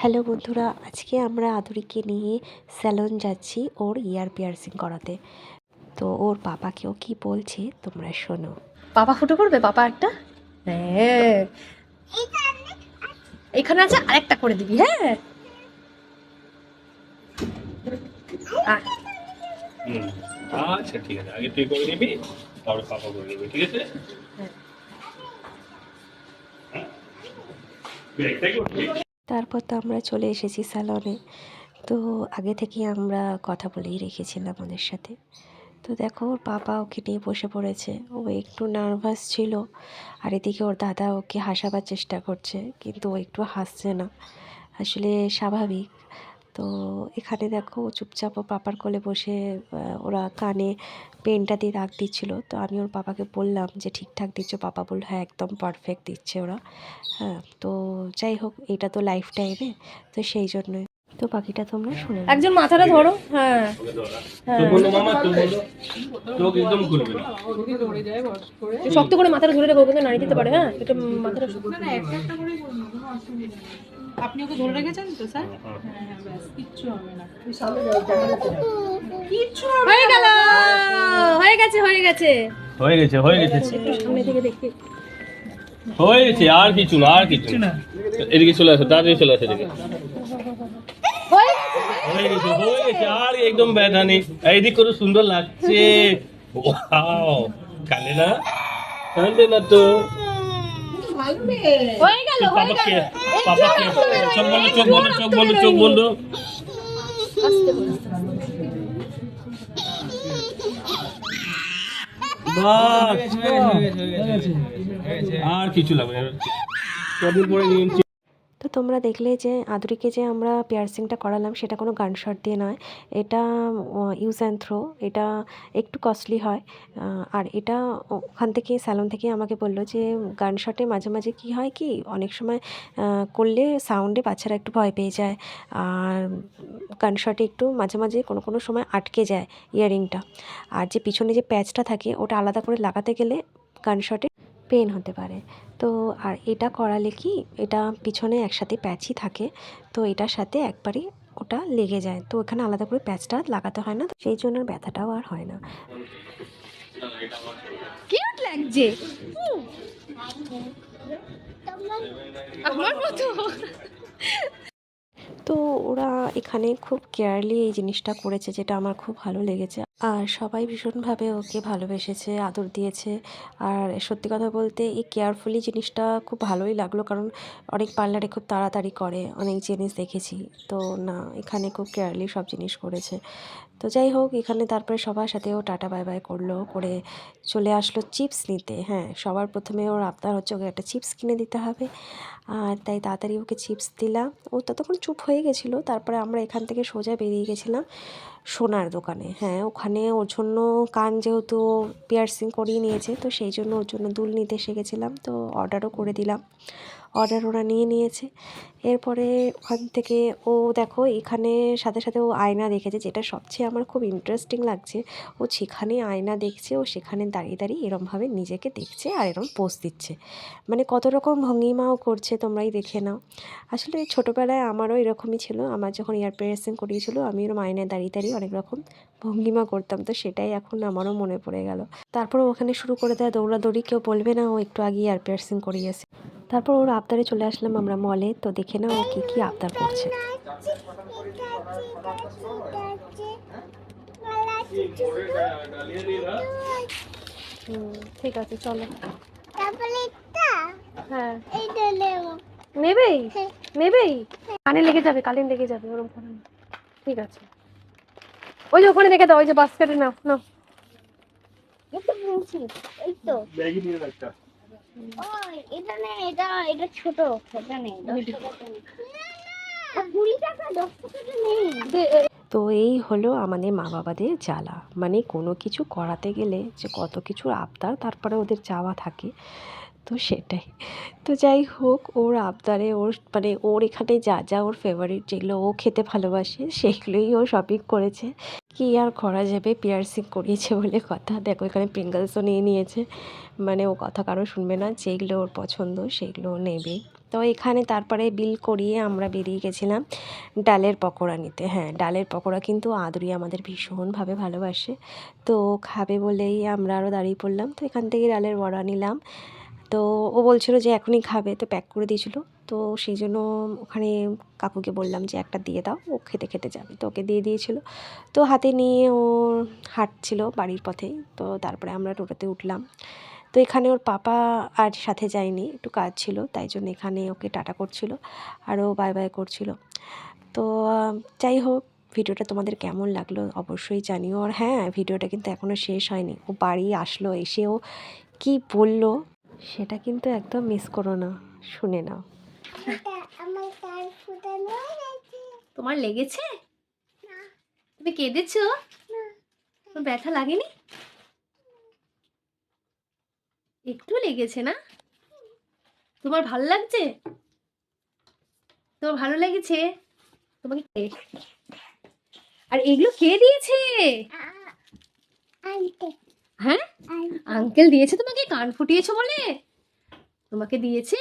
Hello বন্ধুরা আজকে আমরা আদুরিকে নিয়ে স্যালন যাচ্ছি ওর ইয়ার পিয়ার্সিং করাতে। তো ওর পাপাকেও কি বলছে তোমরা শোনো। বাবা ফুটো করবে? বাবা একটা? হ্যাঁ এখানে আছে আরেকটা করে দিবি হ্যাঁ। আচ্ছা ঠিক আছে। আগে তুই করে নিবি তারপরে পাপা করে নিবি ঠিক আছে? হ্যাঁ। তারপর তো আমরা চলে এসেছি স্যালনে তো আগে থেকেই আমরা কথা বলেই রেখেছিলাম ওদের সাথে। তো দেখো, ওর বাবা ওকে নিয়ে বসে পড়েছে। ও একটু নার্ভাস ছিল। আর এদিকে ওর দাদা ওকে হাসাবার চেষ্টা করছে, কিন্তু ও একটু হাসছে না। আসলে স্বাভাবিক। তো এখানে দেখো চুপচাপ ও পাপার কোলে বসে ওরা কানে পেনটা দিয়ে দাগ দিচ্ছিল। তো আমি ওর পাপাকে বললাম যে ঠিকঠাক দিচ্ছ? পাপা বলল হ্যাঁ একদম পারফেক্ট দিচ্ছে ওরা। হ্যাঁ তো যাই হোক এটা তো লাইফ টাইমে তো সেই জন্যই। তো বাকিটা তোমরা শুনে একজন মাথাটা ধরো। হ্যাঁ। ওকে ধরা তো বলো মামা তো বলো। চোখ একদম খুলবে না। শক্ত করে মাথাটা ধরে রেখো কিন্তু নাড়ি দিতে পারে। হ্যাঁ এটা মাথাটা আপনি ওকে ধরে রেখেছেন তো স্যার? হ্যাঁ হ্যাঁ কিচ্ছু হবে না। কিচ্ছু হয়ে গেল! হয়ে গেছে হয়ে গেছে। হয়ে গেছে হয়ে গেছে। একটু সামনে থেকে দেখি হয়ে গেছে আর কিছু না আর কিছু। না। এদিকে চলে আসো তাড়াতাড়ি চলে আসো এদিকে। হয়ে গেছে। হয়ে গেছে আর একদম ব্যথা নেই। এইদিক করে সুন্দর লাগছে। ওয়াও কালে না? কান্দে না তো? হয়ে গেল হয়ে গেল। চোখ বন্ধ চোখ বন্ধ চোখ বন্ধ চোখ বন্ধ আস্তে করে বাস আর কিছু লাগবে কদিন পরে নিয়ে নিচ্ছি। তো তোমরা দেখলে যে আদুরিকে যে আমরা পিয়ার্সিংটা করালাম, সেটা কোনো গান শট দিয়ে নয়। এটা ইউজ অ্যান্ড থ্রো এটা একটু কস্টলি হয়। আর এটা ওখান থেকে স্যালন থেকে আমাকে বলল যে গান শটে মাঝে মাঝে কি হয় কি? অনেক সময় করলে সাউন্ডে বাচ্চারা একটু ভয় পেয়ে যায়। আর গান শটে একটু মাঝে মাঝে কোনো কোনো সময় আটকে যায় ইয়ারিংটা আর যে পিছনে যে প্যাচটা থাকে, ওটা আলাদা করে লাগাতে গেলে গান শটে পেন হতে পারে। তো আর এটা করালে কি এটা পিছনে একসাথে প্যাচই থাকে তো এটার সাথে একবারই ওটা লেগে যায়। তো ওখানে আলাদা করে প্যাচটা লাগাতে হয় না তো সেই জন্য ব্যথাটাও আর হয় না। কিউট লাগছে। আমার মতো। তো ওরা এখানে খুব কেয়ারলি এই জিনিসটা করেছে যেটা আমার খুব ভালো লেগেছে। আর সবাই ভীষণভাবে ওকে ভালোবেসেছে, আদর দিয়েছে। আর সত্যি কথা বলতে এই কেয়ারফুলি জিনিসটা খুব ভালোই লাগল কারণ অনেক পার্লারে খুব তাড়াতাড়ি করে অনেক জিনিস দেখেছি। তো না, এখানে খুব কেয়ারলি সব জিনিস করেছে। তো যাই হোক, এখানে তারপরে সবার সাথেও টাটা বাই বাই করল, করে চলে আসলো চিপস নিতে। হ্যাঁ সবার প্রথমে ওর আবদার হচ্ছে ওকে একটা চিপস কিনে দিতে হবে। আর তাই তাড়াতাড়ি ওকে চিপস দিলাম। ও ততক্ষণ চুপ হয়ে গেছিল, তারপরে আমরা এখান থেকে সোজা বেরিয়ে গেছিলাম সোনার দোকানে। হ্যাঁ ওখানে ওর জন্য কান যেহেতু পিয়ার্সিং করিয়ে নিয়েছে, তো সেই জন্য ওর জন্য দুল নিতে এসে গেছিলাম, তো অর্ডারও করে দিলাম। অর্ডার ওরা নিয়ে নিয়েছে। এরপরে ওখান থেকে ও দেখো, এখানে সাথে সাথে ও আয়না দেখেছে, যেটা সবচেয়ে আমার খুব ইন্টারেস্টিং লাগছে। ও সেখানে আয়না দেখছে, ও সেখানে দাঁড়িয়ে দাঁড়িয়ে এরমভাবে নিজেকে দেখছে আর এরম পোজ দিচ্ছে। মানে কত রকম ভঙ্গিমাও করছে, তোমরাই দেখে নাও। আসলে ছোটোবেলায় আমারও এরকমই ছিল, আমার যখন ইয়ার পিয়ার্সিং করিয়েছিল, আমি এরম আয়নায় দাঁড়িয়ে দাঁড়িয়ে অনেক রকম ভঙ্গিমা করতাম, তো সেটাই এখন আমারও মনে পড়ে গেল। তারপর ওখানে শুরু করে দেয় দৌড়াদৌড়ি, কেউ বলবে না ও একটু আগে ইয়ার পিয়ার্সিং করিয়েছে। তারপর ওর আবদারে চলে আসলাম আমরা মলে তো দেখে না ও কী কী আবদার করছে। হুম, ঠিক আছে চলো। হ্যাঁ। নেবেই? নেবেই? কানে লেগে যাবে কানে লেগে যাবে ওরকম করে না। ঠিক আছে। ওই যে ওখানে রেখে দাও ওই যে বাস্কেটে নাও নাও। এই তো। এটা নেই এটা এটা ছোট এটা নেই কুড়ি টাকা দশ তো এই হলো আমাদের মা বাবাদের জ্বালা। মানে কোনো কিছু করাতে গেলে যে কত কিছু আবদার তারপরে ওদের চাওয়া থাকে। তো সেটাই। তো যাই হোক, ওর আবদারে ওর মানে ওর এখানে যা যা ওর ফেভারিট যেগুলো ও খেতে ভালোবাসে সেগুলোই ও শপিং করেছে। কি আর করা যাবে? পিয়ার্সিং করিয়েছে বলে কথা। দেখো, এখানে প্রিঙ্গলসও নিয়ে নিয়েছে। মানে ও কথা কারও শুনবে না। যেগুলো ওর পছন্দ, সেগুলো নেবে। তো এখানে তারপরে বিল করিয়ে আমরা বেরিয়ে গেছিলাম ডালের পকোড়া নিতে। হ্যাঁ ডালের পকোড়া কিন্তু আদুরি আমাদের ভীষণভাবে ভালোবাসে। তো খাবে বলেই আমরা আরও দাঁড়িয়ে পড়লাম। তো এখান থেকে ডালের বড়া নিলাম। তো ও বলছিল যে এখনই খাবে, তো প্যাক করে দিয়েছিল। তো সেই জন্য ওখানে কাকুকে বললাম যে একটা দিয়ে দাও, ও খেতে খেতে যাবে। তো ওকে দিয়ে দিয়েছিল। তো হাতে নিয়ে ও হাঁটছিল বাড়ির পথেই তো তারপরে আমরা টোটোতে উঠলাম। তো এখানে ওর পাপা আর সাথে যায়নি, একটু কাজ ছিল, তাই জন্য এখানে ওকে টাটা করছিল, আর ও বাই বাই করছিল। তো, যাই হোক, ভিডিওটা তোমাদের কেমন লাগল অবশ্যই জানিও। আর হ্যাঁ ভিডিওটা কিন্তু এখনও শেষ হয়নি। ও বাড়ি আসলো এসেও কি বলল সেটা কিন্তু একদম মিস করো না শুনে নাও। তোমার লেগেছে? তুমি কেঁদেছো? তোমার ব্যথা লাগেনি? একটু লেগেছে না? তোমার ভালো লাগছে? তোমার ভালো লেগেছে? তোমাকে কে? আর এগুলো কে দিয়েছে? হ্যাঁ? আঙ্কেল দিয়েছে তোমাকে? কান ফুটিয়েছো বলে? তোমাকে দিয়েছে?